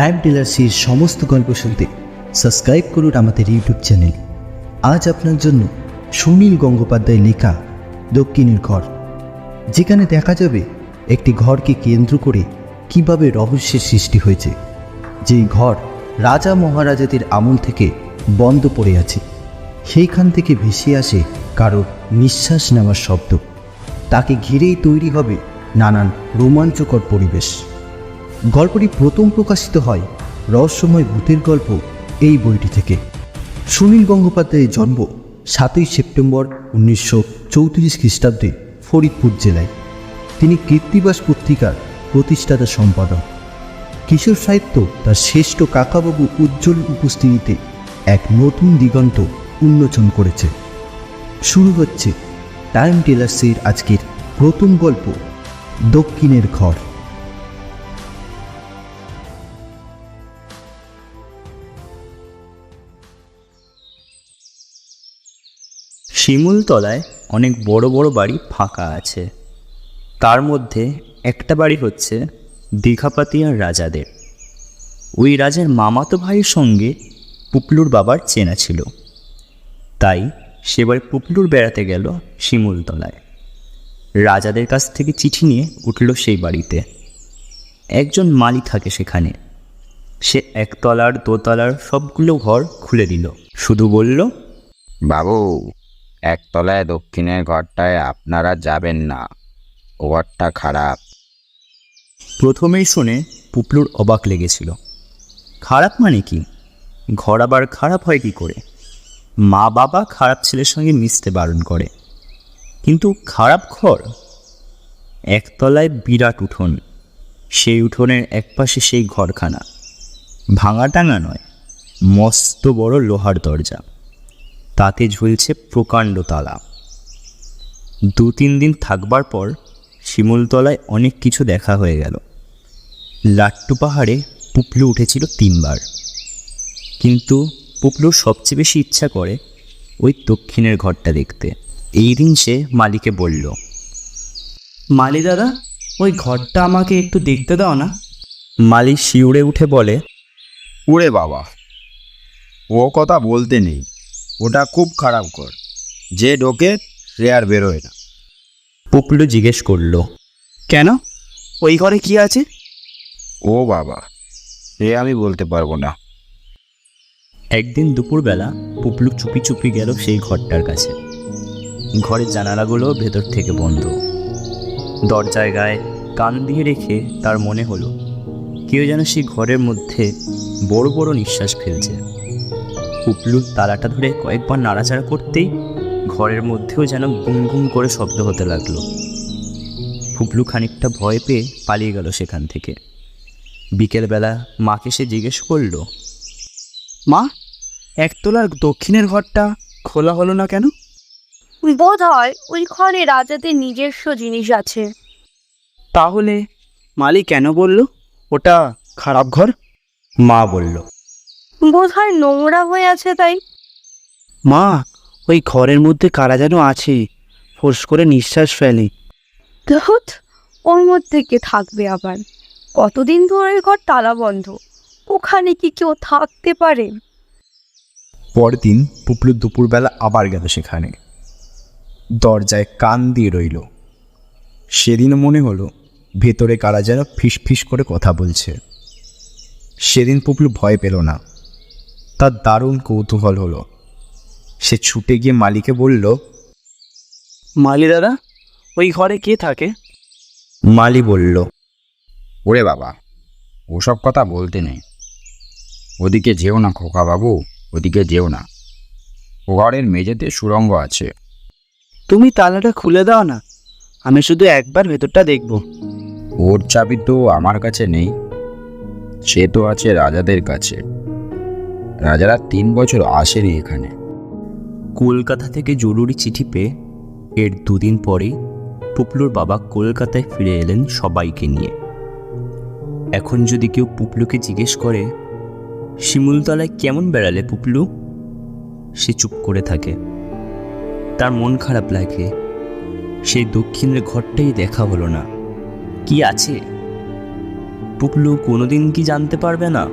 Time টেলার্সির সমস্ত গল্প শুনতে সাবস্ক্রাইব করুন আমাদের ইউটিউব চ্যানেল আজ আপনার জন্য সুনীল গঙ্গোপাধ্যায় লেখা দক্ষিণের ঘর। যেখানে দেখা যাবে একটি ঘরকে কেন্দ্র করে কীভাবে রহস্যের সৃষ্টি হয়েছে। যেই ঘর রাজা মহারাজাদের আমল থেকে বন্ধ পড়ে আছে। সেইখান থেকে ভেসে আসে কারোর নিঃশ্বাস নেওয়ার শব্দ। তাকে ঘিরেই তৈরি হবে নানান রোমাঞ্চকর পরিবেশ। গল্পটি প্রথম প্রকাশিত হয় রহস্যময় ভূতের গল্প এই বইটি থেকে। সুনীল গঙ্গোপাধ্যায়ের জন্ম সাতই সেপ্টেম্বর উনিশশো চৌত্রিশ খ্রিস্টাব্দে ফরিদপুর জেলায়। তিনি কীর্তিবাস পত্রিকার প্রতিষ্ঠাতা সম্পাদক। কিশোর সাহিত্য তার শ্রেষ্ঠ কাকাবাবু উজ্জ্বল উপস্থিতিতে এক নতুন দিগন্ত উন্মোচন করেছে। শুরু হচ্ছে টাইম টেলার্সের আজকের প্রথম গল্প, দক্ষিণের ঘর। শিমুলতলায় অনেক বড় বড় বাড়ি ফাঁকা আছে। তার মধ্যে একটা বাড়ি হচ্ছে দীঘাপাতিয়ার রাজাদের। ওই রাজার মামাতো ভাইয়ের সঙ্গে পুপলুর বাবার চেনা ছিল। তাই সেবার পুপলুর বেড়াতে গেল শিমুলতলায়। রাজাদের কাছ থেকে চিঠি নিয়ে উঠল সেই বাড়িতে। একজন মালি থাকে সেখানে। সে একতলার দোতলার সবগুলো ঘর খুলে দিল। শুধু বলল, বাবু একতলায় দক্ষিণের ঘরটায় আপনারা যাবেন না। ও ঘরটা খারাপ। প্রথমেই শুনে পুপলুর অবাক লেগেছিল। খারাপ মানে কি? ঘর আবার খারাপ হয় কি করে? মা বাবা খারাপ ছেলের সঙ্গে মিশতে বারণ করে। কিন্তু খারাপ ঘর? একতলায় বিরাট উঠোন। সেই উঠোনের একপাশে সেই ঘরখানা। ভাঙা টাঙা নয়, মস্ত বড় লোহার দরজা। তাতে ঝুলছে প্রকাণ্ড তালা। দু তিন দিন থাকবার পর শিমুলতলায় অনেক কিছু দেখা হয়ে গেল। লাট্টু পাহাড়ে পুপলু উঠেছিল তিনবার। কিন্তু পুপলুর সবচেয়ে বেশি ইচ্ছা করে ওই দক্ষিণের ঘরটা দেখতে। এই দিন সে মালিকে বলল মালি দাদা ওই ঘরটা আমাকে একটু দেখতে দাও না? মালি শিউরে উঠে বলে উড়ে বাবা ও কথা বলতে নেই। ওটা খুব খারাপ ঘর। যে ঢোকে সে আর বেরোয় না। পুপলু জিজ্ঞেস করল কেন? ওই ঘরে কি আছে? ও বাবা সে আমি বলতে পারব না। একদিন দুপুরবেলা পুপলু চুপি চুপি গেল সেই ঘরটার কাছে। ঘরের জানালাগুলো ভেতর থেকে বন্ধ। দরজায় গায়ে কান দিয়ে রেখে তার মনে হলো কেউ যেন সেই ঘরের মধ্যে বড় বড় নিঃশ্বাস ফেলছে। পুপলু তালাটা ধরে কয়েকবার নাড়াচাড়া করতেই ঘরের মধ্যেও যেন গুম গুম করে শব্দ হতে লাগল। পুপলু খানিকটা ভয় পেয়ে পালিয়ে গেল সেখান থেকে। বিকেলবেলা মাকে সে জিজ্ঞেস করল মা একতলার দক্ষিণের ঘরটা খোলা হলো না কেন? বোধ হয় ওই ঘরে রাজাদের নিজস্ব জিনিস আছে। তাহলে মালি কেন বলল ওটা খারাপ ঘর? মা বলল বোধ হয় নোংরা হয়ে আছে তাই। মা ওই ঘরের মধ্যে কারা যেন আছে ফোর্স করে নিঃশ্বাস ফেলে। ধুত ওর মধ্যে কে থাকবে আবার? কতদিন ধরে ঘর তালা বন্ধ ওখানে কি কেউ থাকতে পারে? পরদিন পুপলু দুপুরবেলা আবার গেল সেখানে। দরজায় কান দিয়ে রইল। সেদিন মনে হলো ভেতরে কারা যেন ফিস ফিস করে কথা বলছে। সেদিন পুপলু ভয় পেল না। তার দারুণ কৌতূহল হলো। সে ছুটে গিয়ে মালিকে বলল মালি দাদা ওই ঘরে কে থাকে? মালি বলল ওরে বাবা ওসব কথা বলতে নেই। ওদিকে যেও না খোকা বাবু ওদিকে যেও না। ও ঘরের মেঝেতে সুরঙ্গ আছে। তুমি তালাটা খুলে দাও না আমি শুধু একবার ভেতরটা দেখব। ওর চাবি তো আমার কাছে নেই সে তো আছে রাজাদের কাছে। রাজারা তিন বছর আসেনি এখানে। কলকাতা থেকে জরুরি চিঠি পেয়ে এর দুদিন পরেই পুপলুর বাবা কলকাতায় ফিরে এলেন সবাইকে নিয়ে। এখন যদি কেউ পুপলুকে জিজ্ঞেস করে, শিমুলতলায় কেমন বেড়ালে পুপলু? সে চুপ করে থাকে। তার মন খারাপ লাগে। সেই দক্ষিণের ঘরটাই দেখা হলো না। কি আছে? পুপলু কোনোদিন কি জানতে পারবে না?